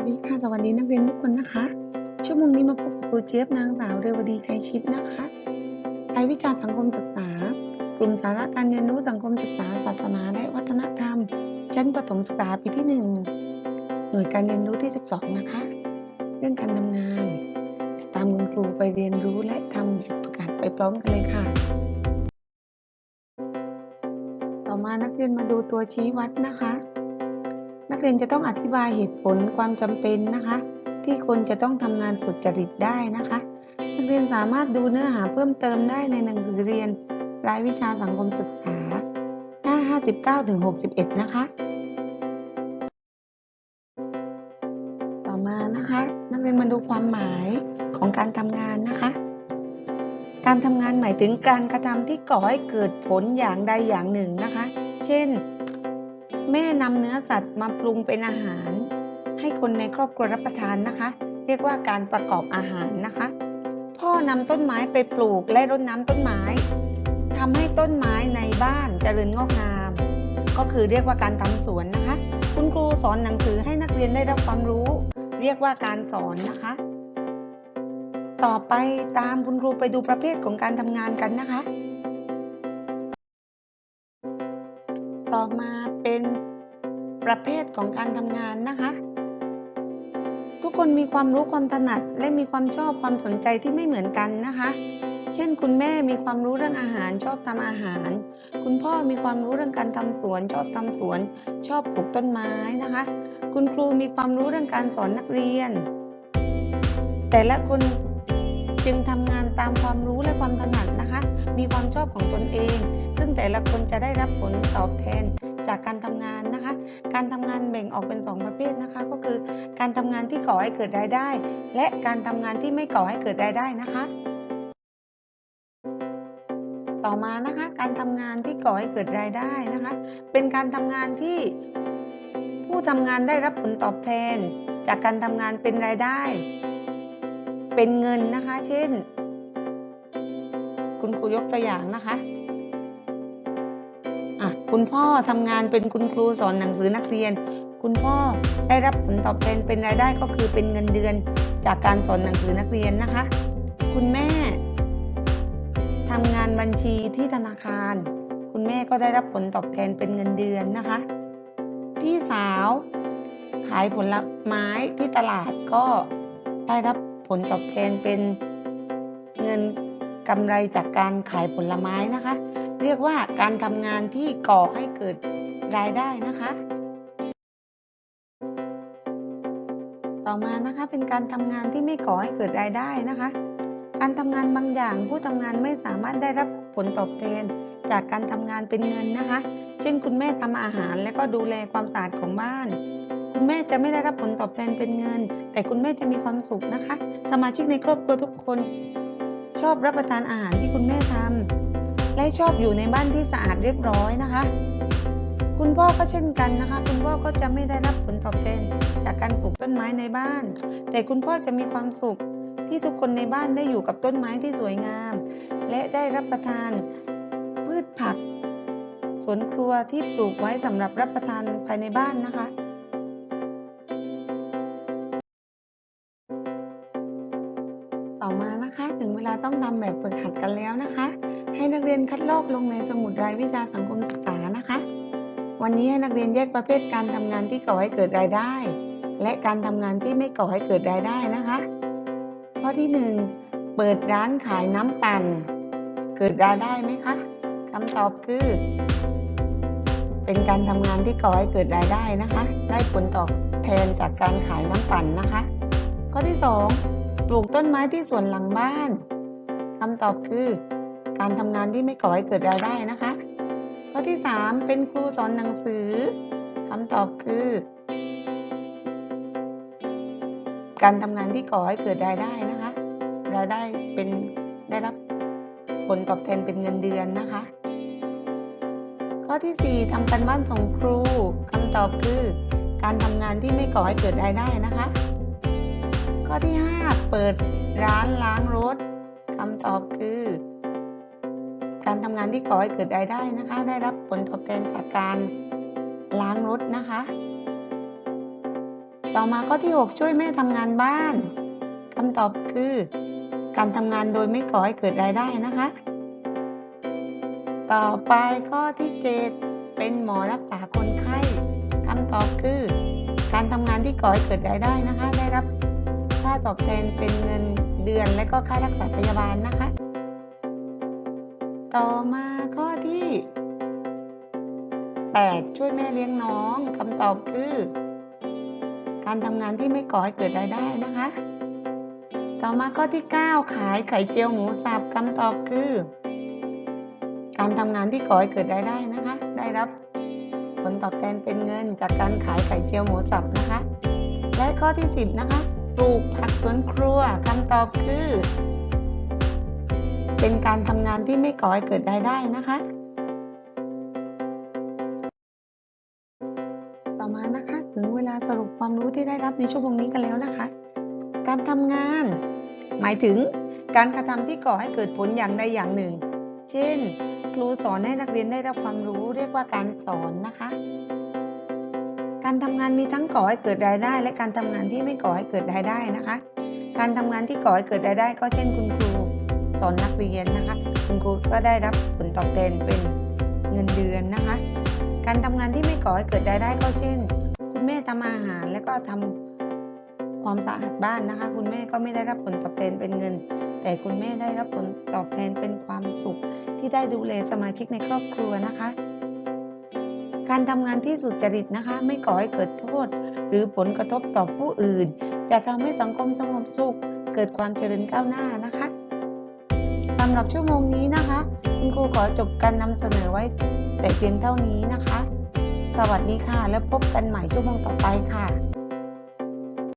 วัสดีค่ะ สวัสดีนักเรียนทุกคนนะคะ ชั่วโมงนี้มาพบกับครูเจี๊ยบนางสาวเรวดีชัยชิดนะคะรายวิชาสังคมศึกษา กลุ่มสาระการเรียนรู้สังคมศึกษา ศาสนาและวัฒนธรรม ชั้นประถมศึกษาปีที่ 1 หน่วยการเรียนรู้ที่ 12 นะคะ เรื่องการทำงาน ตามคุณครูไปเรียนรู้และทำแบบฝึกหัดไปพร้อมกันเลยค่ะ ต่อมานักเรียนมาดูตัวชี้วัดนะคะ กเรียนจะต้องอธิบายเหตุผลความจำเป็นนะคะ ที่คนจะต้องทำงานสุจริตได้นะคะ นักเรียนสามารถดูเนื้อหาเพิ่มเติมได้ในหนังสือเรียนรายวิชาสังคมศึกษา หน้า 59ถึง61 นะคะ ต่อมานะคะ นักเรียนมาดูความหมายของการทำงานนะคะ การทำงานหมายถึงการกระทำที่ก่อให้เกิดผลอย่างใดอย่างหนึ่งนะคะ เช่น แม่นำเนื้อสัตว์มาปรุงเป็นอาหาร ให้คนในครอบครัวรับประทานนะคะ เรียกว่าการประกอบอาหารนะคะ พ่อนำต้นไม้ไปปลูกและรดน้ำต้นไม้ทำให้ต้นไม้ในบ้านเจริญงอกงาม ก็คือเรียกว่าการทำสวนนะคะ คุณครูสอนหนังสือให้นักเรียนได้รับความรู้ เรียกว่าการสอนนะคะ ต่อไปตามคุณครูไปดูประเภทของการทำงานกันนะคะ ต่อมา ประเภทของการทำงานนะคะ ทุกคนมีความรู้ความถนัดและมีความชอบความสนใจที่ไม่เหมือนกันนะคะ เช่น คุณแม่มีความรู้เรื่องอาหารชอบทำอาหาร คุณพ่อมีความรู้เรื่องการทำสวน ชอบทำสวน ชอบปลูกต้นไม้นะคะ คุณครูมีความรู้เรื่องการสอนนักเรียน แต่ละคนจึงทำงานตามความรู้และความถนัดนะคะ มีความชอบของตนเอง ซึ่งแต่ละคนจะได้รับผลตอบแทนจากการทำงาน การทำงานแบ่งออกเป็น 2 ประเภทนะคะ ก็คือการทำงานที่ก่อให้เกิดรายได้ และการทำงานที่ไม่ก่อให้เกิดรายได้นะคะ ต่อมานะคะ การทำงานที่ก่อให้เกิดรายได้นะคะ เป็นการทำงานที่ผู้ทำงานได้รับผลตอบแทน จากการทำงานเป็นรายได้ เป็นเงินนะคะ เช่น คุณครูยกตัวอย่างนะคะ คุณพ่อทำงานเป็นคุณครูสอนหนังสือนักเรียน คุณพ่อได้รับผลตอบแทนเป็นรายได้ก็คือเป็นเงินเดือนจากการสอนหนังสือนักเรียนนะคะ คุณแม่ทำงานบัญชีที่ธนาคาร คุณแม่ก็ได้รับผลตอบแทนเป็นเงินเดือนนะคะ พี่สาวขายผลไม้ที่ตลาดก็ได้รับผลตอบแทนเป็นเงินกำไรจากการขายผลไม้นะคะ เรียกว่าการทำงานที่ก่อให้เกิดรายได้นะคะ ต่อมานะคะเป็นการทำงานที่ไม่ก่อให้เกิดรายได้นะคะ การทำงานบางอย่างผู้ทำงานไม่สามารถได้รับผลตอบแทน จากการทำงานเป็นเงินนะคะ เช่น คุณแม่ทำอาหารและก็ดูแลความสะอาดของบ้าน คุณแม่จะไม่ได้รับผลตอบแทนเป็นเงิน แต่คุณแม่จะมีความสุขนะคะ สมาชิกในครอบครัวทุกคน ชอบรับประทานอาหารที่คุณแม่ทำ และชอบอยู่ในบ้านที่สะอาดเรียบร้อยนะคะ คุณพ่อก็เช่นกันนะคะ คุณพ่อก็จะไม่ได้รับผลตอบแทนจากการปลูกต้นไม้ในบ้าน แต่คุณพ่อจะมีความสุขที่ทุกคนในบ้านได้อยู่กับต้นไม้ที่สวยงาม และได้รับประทานพืชผักสวนครัวที่ปลูกไว้สำหรับรับประทานภายในบ้านนะคะ ต่อมานะคะถึงเวลาต้องทำแบบฝึกหัดกันแล้วนะคะ ให้นักเรียนคัดลอกลงในสมุดรายวิชาสังคมศึกษานะคะ วันนี้ให้นักเรียนแยกประเภทการทำงานที่ก่อให้เกิดรายได้ และการทำงานที่ไม่ก่อให้เกิดรายได้นะคะ ข้อที่ 1 เปิดร้านขายน้ำปั่น เกิดรายได้ไหมคะคำตอบคือ เป็นการทำงานที่ก่อให้เกิดรายได้นะคะ ได้ผลตอบแทนจากการขายน้ำปั่นนะคะ ข้อที่ 2 ปลูกต้นไม้ที่สวนหลังบ้านคำตอบคือ การทำงานที่ไม่ก่อให้เกิดรายได้นะคะ ข้อที่ 3 เป็นครูสอนหนังสือคำตอบคือ การทำงานที่ก่อให้เกิดรายได้นะคะ รายได้เป็นได้รับผลตอบแทนเป็นเงินเดือนนะคะ ข้อที่ 4ทำการบ้านส่งครูคำตอบคือ การทำงานที่ไม่ก่อให้เกิดรายได้นะคะ ข้อที่ 5 เปิดร้านล้างรถคำตอบคือ การทำงานที่ก่อให้เกิดรายได้นะคะ ได้รับผลตอบแทนจากการล้างรถนะคะ ต่อมาข้อที่ 6 ช่วยแม่ทำงานบ้านคำตอบคือ การทำงานโดยไม่ก่อให้เกิดรายได้นะคะ ต่อไปข้อที่ 7 เป็นหมอรักษาคนไข้คำตอบคือ การทำงานที่ก่อให้เกิดรายได้นะคะ ได้รับค่าตอบแทนเป็นเงินเดือนและก็ค่ารักษาพยาบาลนะคะ ต่อมาข้อที่ 8 ช่วยแม่เลี้ยงน้องคำตอบคือ การทำงานที่ไม่ก่อให้เกิดรายได้นะคะ ต่อมาข้อที่ 9 ขายไข่เจียวหมูสับคำตอบคือ การทำงานที่ก่อให้เกิดรายได้นะคะ ได้รับผลตอบแทนเป็นเงินจากการขายไข่เจียวหมูสับนะคะ และข้อที่ 10 นะคะ ปลูกผักสวนครัวคำตอบคือ เป็นการทำงานที่ไม่ก่อให้เกิดรายได้นะคะ ต่อมานะคะถึงเวลาสรุปความรู้ที่ได้รับในชั่วโมงนี้กันแล้วนะคะ การทำงาน หมายถึงการกระทำที่ก่อให้เกิดผลอย่างใดอย่างหนึ่ง เช่น ครูสอนให้นักเรียนได้รับความรู้เรียกว่าการสอนนะคะ การทำงานมีทั้งก่อให้เกิดรายได้ และการทำงานที่ไม่ก่อให้เกิดรายได้นะคะ การทำงานที่ก่อให้เกิดรายได้ก็เช่นคุณครู สอนนักเรียนนะคะ คุณครูก็ได้รับผลตอบแทนเป็นเงินเดือนนะคะ การทำงานที่ไม่ก่อให้เกิดรายได้ก็เช่น คุณแม่ทำอาหารแล้วก็ทำความสะอาดบ้านนะคะ คุณแม่ก็ไม่ได้รับผลตอบแทนเป็นเงิน แต่คุณแม่ได้รับผลตอบแทนเป็นความสุข ที่ได้ดูแลสมาชิกในครอบครัวนะคะ การทำงานที่สุจริตนะคะ ไม่ก่อให้เกิดโทษ หรือผลกระทบต่อผู้อื่น จะทำให้สังคมสงบสุข เกิดความเจริญก้าวหน้านะคะ สำหรับชั่วโมงนี้นะคะ คุณครูขอจบการนำเสนอไว้แต่เพียงเท่านี้นะคะ สวัสดีค่ะ แล้วพบกันใหม่ชั่วโมงต่อไปค่ะ